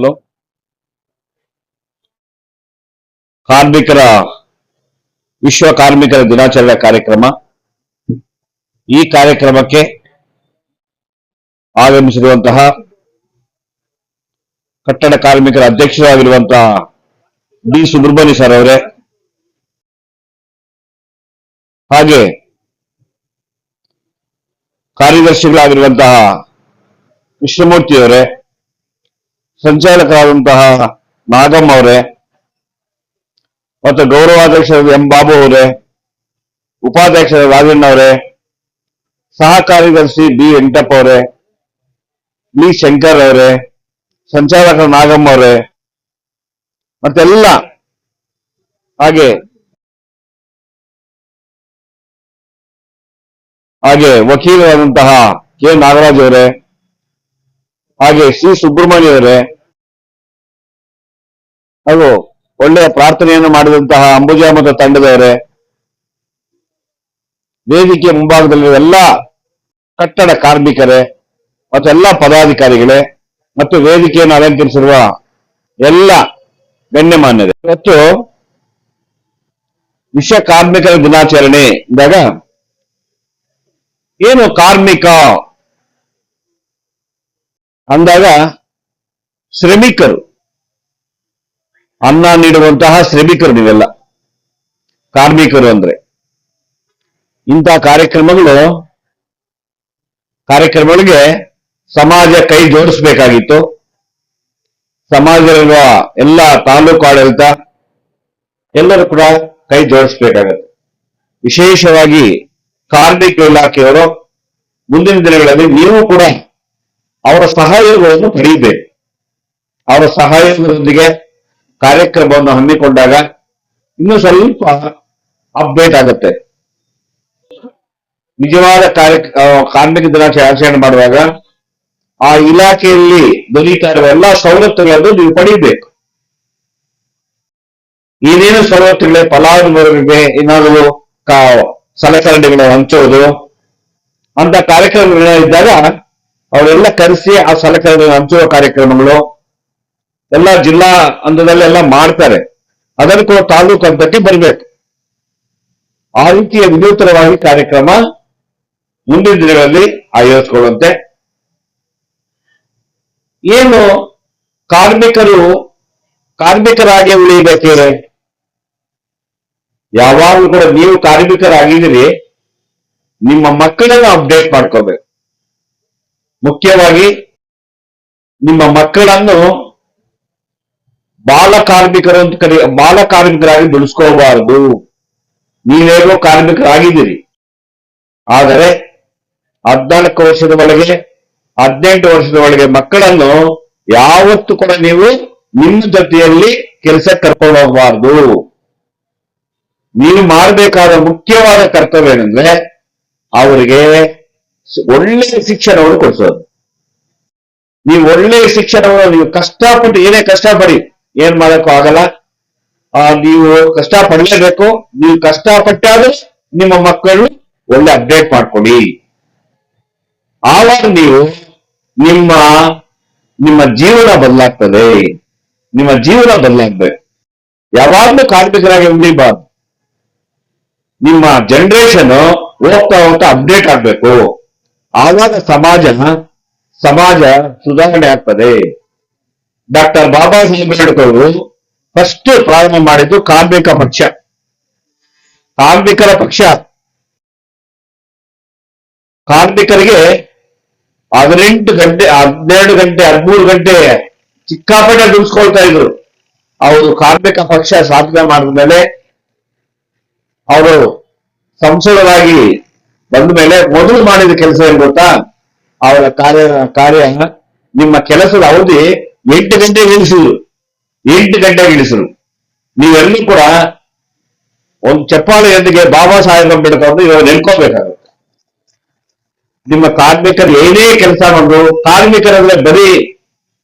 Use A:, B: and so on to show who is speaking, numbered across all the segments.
A: Hello? ಕಾರ್ಮಿಕರ, ವಿಶ್ವ ಕಾರ್ಮಿಕರ ದಿನಾಚರಣೆ ಕಾರ್ಯಕ್ರಮ. ಈ ಕಾರ್ಯಕ್ರಮಕ್ಕೆ ಆಗಮಿಸಿರುವಂತಹ ಕಟ್ಟಡ ಕಾರ್ಮಿಕರ ಅಧ್ಯಕ್ಷರಾಗಿರುವಂತಹ ಡಿ ಸುಬ್ರಹ್ಮಣ್ಯ ಸರ್ ಅವರೇ, ಹಾಗೆ ಕಾರ್ಯದರ್ಶಿಗಳಾಗಿರುವಂತಹ ವಿಶ್ವಮೂರ್ತಿ ಅವರೇ ಸಂಚಾಲಕರಾದಂತಹ ನಾಗಮ್ಮ ಅವರೇ, ಮತ್ತು ಗೌರವಾಧ್ಯಕ್ಷರಾದ ಎಂ ಬಾಬು ಅವರೇ ಉಪಾಧ್ಯಕ್ಷರ ರಾಜಣ್ಣ ಅವರೇ ಸಹ ಕಾರ್ಯದರ್ಶಿ ಬಿ ವೆಂಕಟಪ್ಪ ಅವರೇ ಬಿ ಶಂಕರ್ ಅವರೇ ಸಂಚಾಲಕರ ನಾಗಮ್ಮ ಅವರೇ, ಮತ್ತೆಲ್ಲ ಹಾಗೆ ಹಾಗೆ ವಕೀಲರಾದಂತಹ ಕೆ ನಾಗರಾಜ್ ಅವರೇ ಹಾಗೆ ಸಿ ಸುಬ್ರಹ್ಮಣ್ಯವರೇ ಹಾಗೂ ಒಳ್ಳೆಯ ಪ್ರಾರ್ಥನೆಯನ್ನು ಮಾಡಿದಂತಹ ಅಂಬುಜಾ ಮತ್ತು ತಂಡದವರೇ, ವೇದಿಕೆ ಮುಂಭಾಗದಲ್ಲಿರುವ ಎಲ್ಲ ಕಟ್ಟಡ ಕಾರ್ಮಿಕರೇ ಮತ್ತು ಎಲ್ಲ ಪದಾಧಿಕಾರಿಗಳೇ ಮತ್ತು ವೇದಿಕೆಯನ್ನು ಅಲಂಕರಿಸಿರುವ ಎಲ್ಲ ಗಣ್ಯಮಾನ್ಯರೇ. ಇವತ್ತು ವಿಶ್ವ ಕಾರ್ಮಿಕರ ದಿನಾಚರಣೆ. ಇದ್ದಾಗ ಏನು ಕಾರ್ಮಿಕ ಅಂದಾಗ ಶ್ರಮಿಕರು. ಅನ್ನ ನೀಡುವಂತಹ ಶ್ರಮಿಕರು ನೀವೆಲ್ಲ. ಕಾರ್ಮಿಕರು ಅಂದ್ರೆ. ಇಂತಹ ಕಾರ್ಯಕ್ರಮಗಳು ಕಾರ್ಯಕ್ರಮಗಳಿಗೆ ಸಮಾಜ ಕೈ ಜೋಡಿಸಬೇಕಾಗಿತ್ತು. ಸಮಾಜದಲ್ಲಿರುವ ಎಲ್ಲ ತಾಲೂಕು ಆಡಳಿತ ಎಲ್ಲರೂ ಕೂಡ ಕೈ ಜೋಡಿಸ್ಬೇಕಾಗತ್ತೆ. ವಿಶೇಷವಾಗಿ ಕಾರ್ಮಿಕ ಇಲಾಖೆಯವರು ಮುಂದಿನ ದಿನಗಳಲ್ಲಿ ನೀವು ಕೂಡ ಅವರ ಸಹಾಯಗಳನ್ನು ಪಡೆಯಬೇಕು ಅವರ ಸಹಾಯದೊಂದಿಗೆ ಕಾರ್ಯಕ್ರಮವನ್ನು ಹಮ್ಮಿಕೊಂಡಾಗ ಇನ್ನೂ ಸ್ವಲ್ಪ ಅಪ್ಡೇಟ್ ಆಗುತ್ತೆ. ನಿಜವಾದ ಕಾರ್ಯ ಕಾರ್ಮಿಕ ದಿನಾಚೆ ಆಚರಣೆ ಮಾಡುವಾಗ ಆ ಇಲಾಖೆಯಲ್ಲಿ ದೊರೀತಾ ಇರುವ ಎಲ್ಲಾ ಸವಲತ್ತುಗಳನ್ನು ನೀವು ಪಡೆಯಬೇಕು. ಏನೇನು ಸವಲತ್ತುಗಳೇ ಫಲಾನುಭವಿಗೆ ಏನಾದರೂ ಸಲಕರಣೆಗಳು ಹಂಚೋದು, ಅಂತ ಕಾರ್ಯಕ್ರಮಗಳು ಇದ್ದಾಗ ಅವರೆಲ್ಲ ಕರೆಸಿ ಆ ಸಲಕರಣೆ ಹಂಚುವ ಕಾರ್ಯಕ್ರಮಗಳು ಎಲ್ಲ ಜಿಲ್ಲಾ ಹಂತದಲ್ಲಿ ಎಲ್ಲ ಮಾಡ್ತಾರೆ. ಅದನ್ನು ಕೂಡ ತಾಲೂಕು ಹಂತಕ್ಕೆ ಬರಬೇಕು. ಆ ರೀತಿಯ ವಿನೂತನವಾಗಿ ಕಾರ್ಯಕ್ರಮ ಮುಂದಿನ ದಿನಗಳಲ್ಲಿ ಆಯೋಜಿಸಿಕೊಳ್ಳುವಂತೆ. ಏನು ಕಾರ್ಮಿಕರು, ಕಾರ್ಮಿಕರಾಗಿ ಉಳಿಬೇಕಿದೆ ಯಾವಾಗಲೂ ಕೂಡ ನೀವು ಕಾರ್ಮಿಕರಾಗಿದ್ದೀರಿ, ನಿಮ್ಮ ಮಕ್ಕಳನ್ನು ಅಪ್ಡೇಟ್ ಮಾಡ್ಕೋಬೇಕು. ಮುಖ್ಯವಾಗಿ ನಿಮ್ಮ ಮಕ್ಕಳನ್ನು ಬಾಲ ಕಾರ್ಮಿಕರು ಅಂತ ಕರಿ, ಬಾಲ ಕಾರ್ಮಿಕರಾಗಿ ಬೆಳೆಸ್ಕೋಬಾರದು ನೀವೇಗೋ ಕಾರ್ಮಿಕರಾಗಿದ್ದೀರಿ. ಆದರೆ ಹದಿನಾಲ್ಕು ವರ್ಷದ ಒಳಗೆ, ಹದಿನೆಂಟು ವರ್ಷದ ಒಳಗೆ ಮಕ್ಕಳನ್ನು ಯಾವತ್ತು ಕೂಡ ನೀವು ನಿಮ್ಮ ಜೊತೆಯಲ್ಲಿ ಕೆಲಸಕ್ಕೆ ಕರ್ಕೊಂಡು ಹೋಗಬಾರ್ದು. ನೀವು ಮಾಡಬೇಕಾದ ಮುಖ್ಯವಾದ ಕರ್ತವ್ಯ ಏನಂದ್ರೆ, ಅವರಿಗೆ ಒಳ್ಳೆಯ ಶಿಕ್ಷಣವನ್ನು ಕೊಡಿಸೋದು. ನೀವು ಒಳ್ಳೆಯ ಶಿಕ್ಷಣವನ್ನು ನೀವು ಕಷ್ಟಪಟ್ಟು ಏನೇ ಕಷ್ಟ ಪಡಿ ಏನ್ ಮಾಡಕ್ಕೂ ಆಗಲ್ಲ. ಆ, ನೀವು ಕಷ್ಟ ಪಡಲೇಬೇಕು ನೀವು ಕಷ್ಟಪಟ್ಟಾದ್ರೂ ನಿಮ್ಮ ಮಕ್ಕಳು ಒಳ್ಳೆ ಅಪ್ಡೇಟ್ ಮಾಡ್ಕೊಡಿ ಆವಾಗ ನೀವು ನಿಮ್ಮ ನಿಮ್ಮ ಜೀವನ ಬದಲಾಗ್ತದೆ. ನಿಮ್ಮ ಜೀವನ ಬದಲಾಗ್ಬೇಕು ಯಾವಾಗ್ಲೂ ಕಾರ್ಮಿಕರಾಗಿ ಉಳಿಬಾರ್ದು ನಿಮ್ಮ ಜನರೇಷನ್ ಹೋಗ್ತಾ ಹೋಗ್ತಾ ಅಪ್ಡೇಟ್ ಆಗ್ಬೇಕು. ಆವಾಗ ಸಮಾಜ ಸಮಾಜ ಸುಧಾರಣೆ ಆಗ್ತದೆ. ಡಾಕ್ಟರ್ ಬಾಬಾ ಸಾಹೇಬ್ ಅಂಬೇಡ್ಕರ್ ಫಸ್ಟ್ ಪ್ರಾರಂಭ ಮಾಡಿದ್ದು ಕಾರ್ಮಿಕ ಪಕ್ಷ. ಕಾರ್ಮಿಕರ ಪಕ್ಷ. ಕಾರ್ಮಿಕರಿಗೆ ಹದಿನೆಂಟು ಗಂಟೆ ಹದಿನೆರಡು ಗಂಟೆ, ಹದಿಮೂರು ಗಂಟೆ ಚಿಕ್ಕಾಪಟ್ಟೆ ದುಡಿಸ್ಕೊಳ್ತಾ ಇದ್ರು. ಅವರು ಕಾರ್ಮಿಕ ಪಕ್ಷ ಸಾಧನೆ ಮಾಡಿದ ಮೇಲೆ ಅವರು ಸಂಸದರಾಗಿ ಬಂದ ಮೇಲೆ ಮೊದಲು ಮಾಡಿದ ಕೆಲಸ ಏನ್ ಗೊತ್ತಾ? ಅವರ ಕಾರ್ಯ ಕಾರ್ಯ ನಿಮ್ಮ ಕೆಲಸದ ಅವಧಿ ಎಂಟು ಗಂಟೆ ಇಳಿಸಿದ್ರು ಎಂಟು ಗಂಟೆಗೆ ಇಳಿಸಿದ್ರು ನೀವೆಲ್ಲೂ ಕೂಡ ಒಂದು ಚಪ್ಪಾಳೆಯೊಂದಿಗೆ ಬಾಬಾ ಸಾಹೇಬ್ ಅಂಬೇಡ್ಕರ್ ಅವರು ಇವಾಗ ನೆನ್ಕೋಬೇಕಾಗುತ್ತೆ. ನಿಮ್ಮ ಕಾರ್ಮಿಕರು ಏನೇ ಕೆಲಸ ಮಾಡಿದ್ರು ಕಾರ್ಮಿಕರಂದ್ರೆ ಬರೀ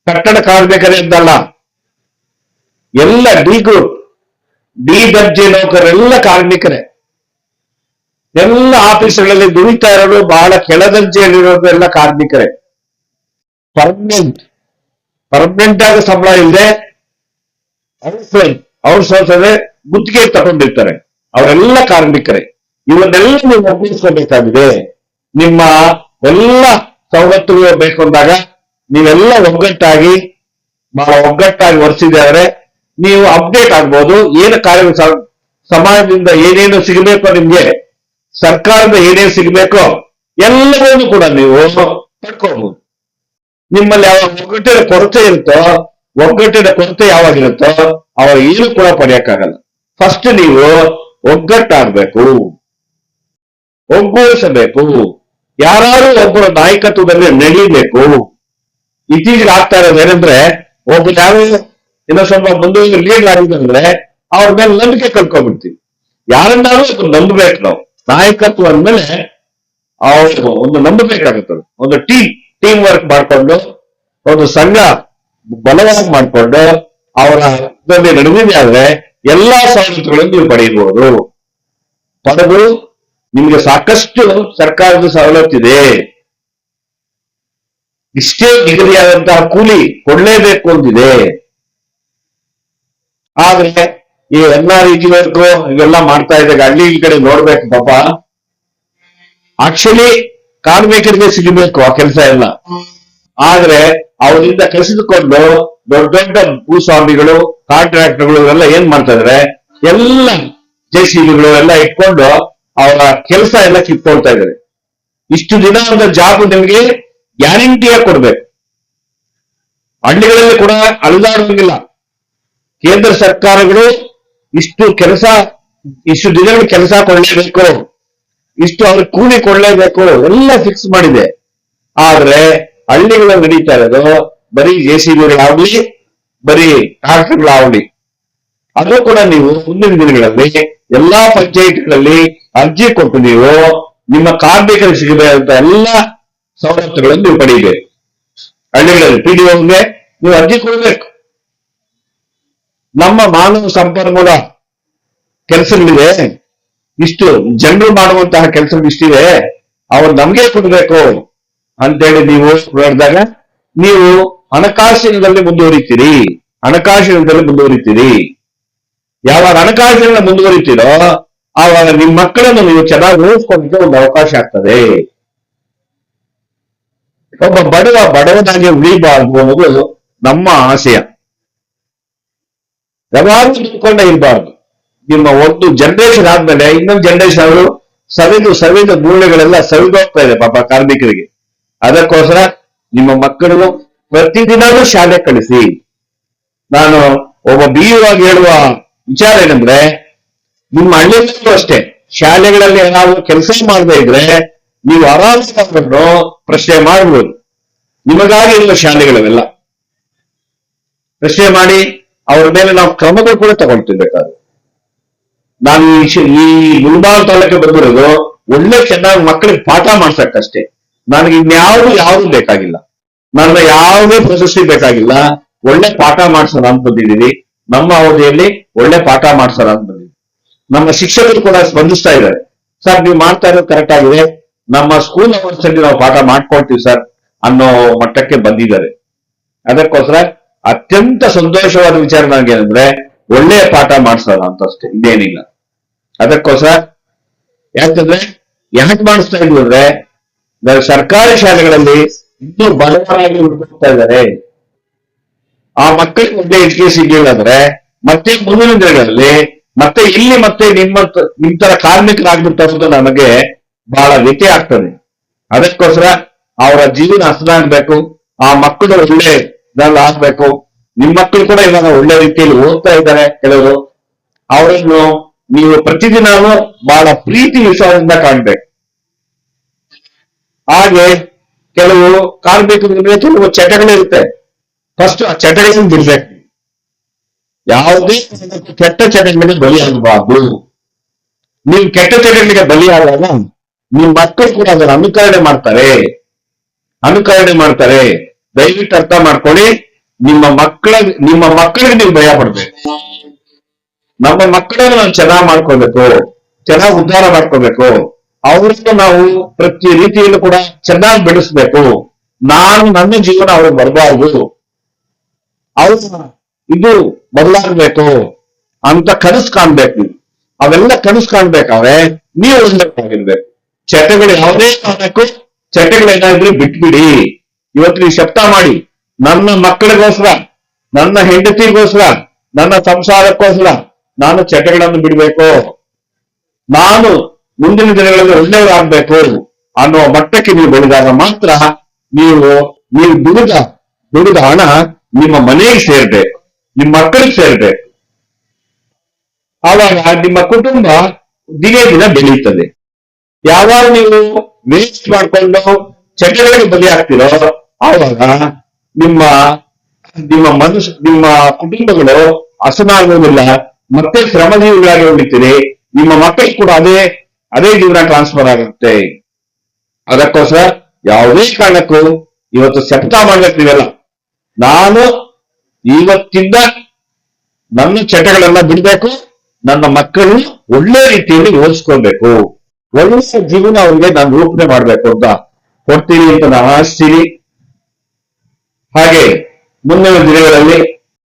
A: ಕಟ್ಟಡ ಕಾರ್ಮಿಕರೇ ಅಂತಲ್ಲ ಎಲ್ಲ ಡಿ ಗ್ರೂಪ್ ಡಿ ದರ್ಜೆ ನೌಕರೆಲ್ಲ ಕಾರ್ಮಿಕರೇ. ಎಲ್ಲ ಆಫೀಸ್ಗಳಲ್ಲಿ ದುಡಿತಾ ಇರೋದು ಬಹಳ ಕೆಳದರ್ಜೆಯಲ್ಲಿರೋದು ಎಲ್ಲ ಕಾರ್ಮಿಕರೇ. ಪರ್ಮನೆಂಟ್ ಪರ್ಮನೆಂಟ್ ಆಗಿ ಸಂಬಳ ಇಲ್ಲದೆ ಅವ್ರ ಸಂಸದೆ ಗುತ್ತಿಗೆ ತಗೊಂಡಿರ್ತಾರೆ. ಅವರೆಲ್ಲ ಕಾರ್ಮಿಕರೇ. ಇವನ್ನೆಲ್ಲ ನೀವು ಒಗ್ಗೂಡಿಸ್ಕೋಬೇಕಾಗಿದೆ ನಿಮ್ಮ ಎಲ್ಲ ಸವಲತ್ತುಗಳು ಬೇಕು ಅಂದಾಗ ನೀವೆಲ್ಲ ಒಗ್ಗಟ್ಟಾಗಿ, ಬಹಳ ಒಗ್ಗಟ್ಟಾಗಿ ವರ್ತಿಸಿದ್ರೆ ನೀವು ಅಪ್ಡೇಟ್ ಆಗ್ಬೋದು. ಏನು ಕಾರ್ಯ ಸಮಾಜದಿಂದ ಏನೇನು ಸಿಗಬೇಕು ನಿಮ್ಗೆ? ಸರ್ಕಾರದಿಂದ ಏನೇನು ಸಿಗಬೇಕೋ ಎಲ್ಲವನ್ನೂ ಕೂಡ ನೀವು ಪಡ್ಕೋಬಹುದು ನಿಮ್ಮಲ್ಲಿ ಯಾವ ಒಗ್ಗಟ್ಟಿನ ಕೊರತೆ ಇರುತ್ತೋ, ಒಗ್ಗಟ್ಟಿನ ಕೊರತೆ ಯಾವಾಗಿರುತ್ತೋ ಅವಾಗ ಏನು ಕೂಡ ಪಡೆಯಕ್ಕಾಗಲ್ಲ. ಫಸ್ಟ್ ನೀವು ಒಗ್ಗಟ್ಟಾಗಬೇಕು. ಒಗ್ಗೂಡಿಸಬೇಕು. ಯಾರು ಒಬ್ಬರ ನಾಯಕತ್ವದಲ್ಲಿ ನಡೀಬೇಕು. ಇತ್ತೀಚೆಗೆ ಆಗ್ತಾ ಇರೋದು ಏನಂದ್ರೆ, ಒಬ್ಬ ಯಾರು ಇನ್ನೂ ಸ್ವಲ್ಪ ಮುಂದೆ ಲೀಡ್ ಆಗಿದ್ರೆ ಅವ್ರ ಮೇಲೆ ನಂಬಿಕೆ ಕಳ್ಕೊಂಡ್ಬಿಡ್ತೀವಿ. ಯಾರನ್ನಾದ್ರೂ ನಂಬಬೇಕು ನಾವು. ನಾಯಕತ್ವ ಅಂದ್ಮೇಲೆ ಅವರು ಒಂದು ನಂಬಬೇಕಾಗುತ್ತದೆ ಒಂದು ಟೀಮ್ ಟೀಮ್ ವರ್ಕ್ ಮಾಡಿಕೊಂಡು, ಒಂದು ಸಂಘ ಬಲವಾಗಿ ಮಾಡಿಕೊಂಡು ಅವರ ಇದರಲ್ಲಿ ನಡೆದಿದೆ ಆದ್ರೆ ಎಲ್ಲಾ ಸವಲತ್ತುಗಳನ್ನು ನೀವು ಪಡೆಯಬಹುದು. ಪಡೆದು ನಿಮ್ಗೆ ಸಾಕಷ್ಟು ಸರ್ಕಾರದ ಸವಲತ್ತಿದೆ ಇಷ್ಟೇ ನಿಗದಿಯಾದಂತಹ ಕೂಲಿ ಕೊಡಲೇಬೇಕು ಅಂತಿದೆ. ಆದ್ರೆ ಈ ಎನ್ ಆರ್ ವರ್ಕ್ ಇವೆಲ್ಲ ಮಾಡ್ತಾ ಇದ್ದಾಗ ಹಳ್ಳಿ ಈ ಕಡೆ ನೋಡ್ಬೇಕು ಪಾಪ. ಆಕ್ಚುಲಿ ಕಾರ್ಮಿಕರಿಗೆ ಸಿಗಬೇಕು ಆ ಕೆಲಸ ಎಲ್ಲ. ಆದ್ರೆ ಅವರಿಂದ ಕಸಿದುಕೊಂಡು ದೊಡ್ಡ ದೊಡ್ಡ ಭೂಸ್ವಾಮಿಗಳು, ಕಾಂಟ್ರಾಕ್ಟರ್ಗಳು ಇವೆಲ್ಲ ಏನ್ ಮಾಡ್ತಾ ಇದ್ರೆ? ಎಲ್ಲ ಜೆಸಿಬಿಗಳು ಎಲ್ಲ ಇಟ್ಕೊಂಡು ಅವರ ಕೆಲಸ ಎಲ್ಲ ಕಿತ್ಕೊಳ್ತಾ ಇದಾರೆ. ಇಷ್ಟು ದಿನ ಒಂದ ಜಾಬ್ ನಿಮಗೆ ಗ್ಯಾರಂಟಿಯಾಗಿ ಕೊಡ್ಬೇಕು. ಹಳ್ಳಿಗಳಲ್ಲಿ ಕೂಡ ಅಳಿದಾಡುವಂಗಿಲ್ಲ ಕೇಂದ್ರ ಸರ್ಕಾರಗಳು ಇಷ್ಟು ಕೆಲಸ, ಇಷ್ಟು ದಿನಗಳು ಕೆಲಸ ಕೊಡಲೇಬೇಕು. ಇಷ್ಟು ಅವ್ರ ಕೂಲಿ ಕೊಡಲೇಬೇಕು. ಎಲ್ಲ ಫಿಕ್ಸ್ ಮಾಡಿದೆ. ಆದ್ರೆ ಹಳ್ಳಿಗಳ ನಡೀತಾ ಇರೋದು, ಬರೀ ಜೆ ಸಿ ಬಿಗಳಾಗ್ಲಿ ಬರೀ ಟ್ರಾಕ್ಟರ್ಗಳಾಗ್ಲಿ ಅದು ಕೂಡ ನೀವು ಮುಂದಿನ ದಿನಗಳಲ್ಲಿ ಎಲ್ಲಾ ಪಂಚಾಯತ್ಗಳಲ್ಲಿ ಅರ್ಜಿ ಕೊಟ್ಟು ನೀವು ನಿಮ್ಮ ಕಾರ್ಮಿಕರಿಗೆ ಸಿಗಬೇಕಂತ ಎಲ್ಲ ಸವಲತ್ತುಗಳನ್ನು ನೀವು ಪಡೆಯಬೇಕು. ಹಳ್ಳಿಗಳಲ್ಲಿ ಪಿ ಡಿ ನೀವು ಅರ್ಜಿ ಕೊಡಬೇಕು. ನಮ್ಮ ಮಾನವ ಸಂಪನ್ಮೂಲ ಕೆಲಸಗಳಿವೆ. ಇಷ್ಟು ಜನರು ಮಾಡುವಂತಹ ಕೆಲಸಗಳು ಇಷ್ಟಿವೆ. ಅವ್ರು ನಮ್ಗೆ ಕೊಡ್ಬೇಕು ಅಂತೇಳಿ ನೀವು ಹೇಳಿದಾಗ ನೀವು ಹಣಕಾಸಿನದಲ್ಲಿ ಮುಂದುವರಿತೀರಿ. ಹಣಕಾಸಿನದಲ್ಲಿ ಮುಂದುವರಿತೀರಿ. ಯಾವಾಗ ಹಣಕಾಸಿನ ಮುಂದುವರಿತೀರೋ ಆವಾಗ ನಿಮ್ಮ ಮಕ್ಕಳನ್ನು ನೀವು ಚೆನ್ನಾಗಿ ಓದಿಸ್ಕೊಳ್ಳಿಕ್ಕೆ ಒಂದು ಅವಕಾಶ ಆಗ್ತದೆ. ಒಬ್ಬ ಬಡವ ಬಡವನಾಗಿ ಉಳಿಬಾರ್ದು ಅನ್ನೋದು ನಮ್ಮ ಆಶಯ. ಯಾವಾಗಲೂ ನಿಂತ್ಕೊಂಡೇ ಇರಬಾರ್ದು. ನಿಮ್ಮ ಒಂದು ಜನರೇಷನ್ ಆದ್ಮೇಲೆ ಇನ್ನೊಂದು ಜನರೇಷನ್ ಅವರು ಸವಿದು ಸವಿದ ಮೂಳೆಗಳೆಲ್ಲ ಸವಿದೋಗ್ತಾ ಇದೆ ಪಾಪ ಕಾರ್ಮಿಕರಿಗೆ. ಅದಕ್ಕೋಸ್ಕರ ನಿಮ್ಮ ಮಕ್ಕಳನ್ನು ಪ್ರತಿದಿನವೂ ಶಾಲೆ ಕಳಿಸಿ. ನಾನು ಒಬ್ಬ ಬಿಯುವಾಗಿ ಹೇಳುವ ವಿಚಾರ ಏನಂದ್ರೆ, ನಿಮ್ಮ ಹಳ್ಳಿಯಲ್ಲೂ ಅಷ್ಟೇ, ಶಾಲೆಗಳಲ್ಲಿ ನಾವು ಕೆಲಸ ಮಾಡದೇ ಇದ್ರೆ ನೀವು ಆರಾಮವನ್ನು ಪ್ರಶ್ನೆ ಮಾಡಬಹುದು ನಿಮಗಾಗಿ ಇರುವ ಶಾಲೆಗಳವೆಲ್ಲ. ಪ್ರಶ್ನೆ ಮಾಡಿ ಅವ್ರ ಮೇಲೆ ನಾವು ಕ್ರಮಗಳು ಕೂಡ ತಗೊಳ್ತಿರ್ಬೇಕಾದ್ರೆ. ನಾನು ಈ ಮುಲ್ಬಾಲ್ ತಾಲೂಕಿಗೆ ಬಂದಿರೋದು ಒಳ್ಳೆ ಚೆನ್ನಾಗಿ ಮಕ್ಕಳಿಗೆ ಪಾಠ ಮಾಡ್ಸಕ್ಕಷ್ಟೇ. ನನಗೆ ಇನ್ಯಾವುದು ಯಾವುದು ಬೇಕಾಗಿಲ್ಲ. ನನ್ನ ಯಾವುದೇ ಪ್ರಶಸ್ತಿ ಬೇಕಾಗಿಲ್ಲ. ಒಳ್ಳೆ ಪಾಠ ಮಾಡ್ಸೋಣ ಅಂತ ಬಂದಿದ್ದೀವಿ. ನಮ್ಮ ಅವಧಿಯಲ್ಲಿ ಒಳ್ಳೆ ಪಾಠ ಮಾಡ್ಸೋಣ ಅಂತ ಬಂದಿದ್ದೀವಿ. ನಮ್ಮ ಶಿಕ್ಷಕರು ಕೂಡ ಸ್ಪಂದಿಸ್ತಾ ಇದ್ದಾರೆ. ಸರ್, ನೀವು ಮಾಡ್ತಾ ಇರೋದು ಕರೆಕ್ಟ್ ಆಗಿದೆ. ನಮ್ಮ ಸ್ಕೂಲ್ ಅವರ್ಸ್ ಅಲ್ಲಿ ನಾವು ಪಾಠ ಮಾಡ್ಕೊಳ್ತೀವಿ ಸರ್ ಅನ್ನೋ ಮಟ್ಟಕ್ಕೆ ಬಂದಿದ್ದಾರೆ. ಅದಕ್ಕೋಸ್ಕರ ಅತ್ಯಂತ ಸಂತೋಷವಾದ ವಿಚಾರ ನನಗೆ ಏನಂದ್ರೆ, ಒಳ್ಳೆಯ ಪಾಠ ಮಾಡಿಸೋಣ ಅಂತ ಅಷ್ಟೇ ಇನ್ನೇನಿಲ್ಲ ಅದಕ್ಕೋಸ್ಕರ ಯಾಕಂದ್ರೆ, ಯಾಕೆ ಮಾಡಿಸ್ತಾ ಇದ್ವಿ ಅಂದ್ರೆ ಸರ್ಕಾರಿ ಶಾಲೆಗಳಲ್ಲಿ ಇನ್ನೂ ಬಡವರಾಗಿ ಉಳ್ಕೊಳ್ತಾ ಇದ್ದಾರೆ. ಆ ಮಕ್ಕಳಿಗೆ ಒಳ್ಳೆ ಎಜುಕೇಶನ್ ಸಿಗ್ಲಿಲ್ಲ ಅಂದ್ರೆ, ಮತ್ತೆ ಮುಂದಿನ ದಿನಗಳಲ್ಲಿ, ಮತ್ತೆ ಇಲ್ಲಿ ಮತ್ತೆ ನಿಮ್ಮ ನಿಮ್ ತರ ಕಾರ್ಮಿಕರಾಗ್ಬಿಡ್ತಾರೆ ಅಂತ ನಮಗೆ ಬಹಳ ವ್ಯತ್ಯ ಆಗ್ತದೆ. ಅದಕ್ಕೋಸ್ಕರ ಅವರ ಜೀವನ ಹಸನಾಗ್ಬೇಕು, ಆ ಮಕ್ಕಳು ಒಳ್ಳೆ ಇದ್ರಲ್ಲಿ ಆಗ್ಬೇಕು. ನಿಮ್ ಮಕ್ಕಳು ಕೂಡ ಇವಾಗ ಒಳ್ಳೆ ರೀತಿಯಲ್ಲಿ ಓದ್ತಾ ಇದ್ದಾರೆ ಕೆಲವರು. ಅವರನ್ನು ನೀವು ಪ್ರತಿದಿನವೂ ಬಹಳ ಪ್ರೀತಿ ವಿಶ್ವಾಸದಿಂದ ಕಾಣ್ಬೇಕು. ಹಾಗೆ ಕೆಲವು ಕಾರ್ಮಿಕರಿಗೆ ಕೆಲವು ಚಟಗಳಿರುತ್ತೆ. ಫಸ್ಟ್ ಆ ಚಟಗಳಿಂದ ಬಿಡ್ಬೇಕು ಯಾವುದೇ ಕೆಟ್ಟ ಚಟಗಳಿಗೆ ಬಲಿಯಾಗಬಾರ್ದು. ನೀವು ಕೆಟ್ಟ ಚಟಗಳಿಗೆ ಬಲಿಯಾದಾಗ ನಿಮ್ ಮಕ್ಕಳು ಕೂಡ ಅನುಕರಣೆ ಮಾಡ್ತಾರೆ. ಅನುಕರಣೆ ಮಾಡ್ತಾರೆ. ದಯವಿಟ್ಟು ಅರ್ಥ ಮಾಡ್ಕೊಳ್ಳಿ. ನಿಮ್ಮ ಮಕ್ಕಳ ನಿಮ್ಮ ಮಕ್ಕಳಿಗೆ ನೀವು ಭಯ ಪಡ್ಬೇಕು. ನಮ್ಮ ಮಕ್ಕಳನ್ನ ನಾವು ಚೆನ್ನಾಗಿ ಮಾಡ್ಕೋಬೇಕು ಚೆನ್ನಾಗಿ ಉದ್ಧಾರ ಮಾಡ್ಕೋಬೇಕು ಅವ್ರನ್ನ ನಾವು ಪ್ರತಿ ರೀತಿಯಲ್ಲೂ ಕೂಡ ಚೆನ್ನಾಗಿ ಬೆಳೆಸ್ಬೇಕು. ನಾನು ನನ್ನ ಜೀವನ ಅವ್ರಿಗೆ ಬರಬಾರ್ದು. ಅವ್ರ ಇದು ಬದಲಾಗಬೇಕು. ಅಂತ ಕನಸು ಕಾಣ್ಬೇಕು. ನೀವು ಅವೆಲ್ಲ ಕನಸು ಕಾಣ್ಬೇಕಾದ್ರೆ ನೀವು ಆಗಿರ್ಬೇಕು. ಚಟಗಳು ಯಾವುದೇ ಕಾರಣಕ್ಕೂ ಚಟಗಳೇನಾದ್ರೂ ಬಿಟ್ಬಿಡಿ. ಇವತ್ತು ನೀವು ಶಬ್ದ ಮಾಡಿ, ನನ್ನ ಮಕ್ಕಳಿಗೋಸ್ಕರ, ನನ್ನ ಹೆಂಡತಿಗೋಸ್ಕರ, ನನ್ನ ಸಂಸಾರಕ್ಕೋಸ್ಕರ ನಾನು ಚಟಗಳನ್ನು ಬಿಡಬೇಕು. ನಾನು ಮುಂದಿನ ದಿನಗಳಲ್ಲಿ ಒಳ್ಳೆಯದಾಗಬೇಕು ಅನ್ನುವ ಮಟ್ಟಕ್ಕೆ ನೀವು ಬೆಳೆದಾಗ ಮಾತ್ರ ನೀವು ನೀವು ದುಡಿದ ದುಡಿದ ಹಣ ನಿಮ್ಮ ಮನೆಗೆ ಸೇರ್ಬೇಕು ನಿಮ್ಮ ಮಕ್ಕಳಿಗೆ ಸೇರ್ಬೇಕು ಆವಾಗ ನಿಮ್ಮ ಕುಟುಂಬ ದಿನೇ ದಿನ ಬೆಳೆಯುತ್ತದೆ. ಯಾವಾಗ ನೀವು ವೇಸ್ಟ್ ಮಾಡ್ಕೊಂಡು ಚಟಗಳಿಗೆ ಬಲಿಯಾಗ್ತಿರೋ ಆವಾಗ ನಿಮ್ಮ ನಿಮ್ಮ ಮನುಷ್ಯ, ನಿಮ್ಮ ಕುಟುಂಬಗಳು ಹಸನಾಗುವುದಿಲ್ಲ ಮತ್ತೆ ಶ್ರಮಜೀವಿಗಳಾಗಿ ಹೊಡಿತೀರಿ ನಿಮ್ಮ ಮಕ್ಕಳಿಗೆ ಕೂಡ ಅದೇ ಅದೇ ಜೀವನ ಟ್ರಾನ್ಸ್ಫರ್ ಆಗುತ್ತೆ. ಅದಕ್ಕೋಸ್ಕರ ಯಾವುದೇ ಕಾರಣಕ್ಕೂ ಇವತ್ತು ಶಬ್ದ ಮಾಡ್ಬೇಕು ನೀವೆಲ್ಲ. ನಾನು ಇವತ್ತಿಂದ ನನ್ನ ಚಟಗಳೆಲ್ಲ ಬಿಡ್ಬೇಕು, ನನ್ನ ಮಕ್ಕಳು ಒಳ್ಳೆ ರೀತಿಯಲ್ಲಿ ಓದಿಸ್ಕೊಳ್ಬೇಕು. ಒಳ್ಳೆ ಜೀವನ ಅವ್ರಿಗೆ ನಾನು ರೂಪಣೆ ಮಾಡ್ಬೇಕು ಅಂತ ಕೊಡ್ತೀನಿ ಅಂತ ನಾನು ಆಶಿಸ್ತೀನಿ ಹಾಗೆ ಮುಂದಿನ ದಿನಗಳಲ್ಲಿ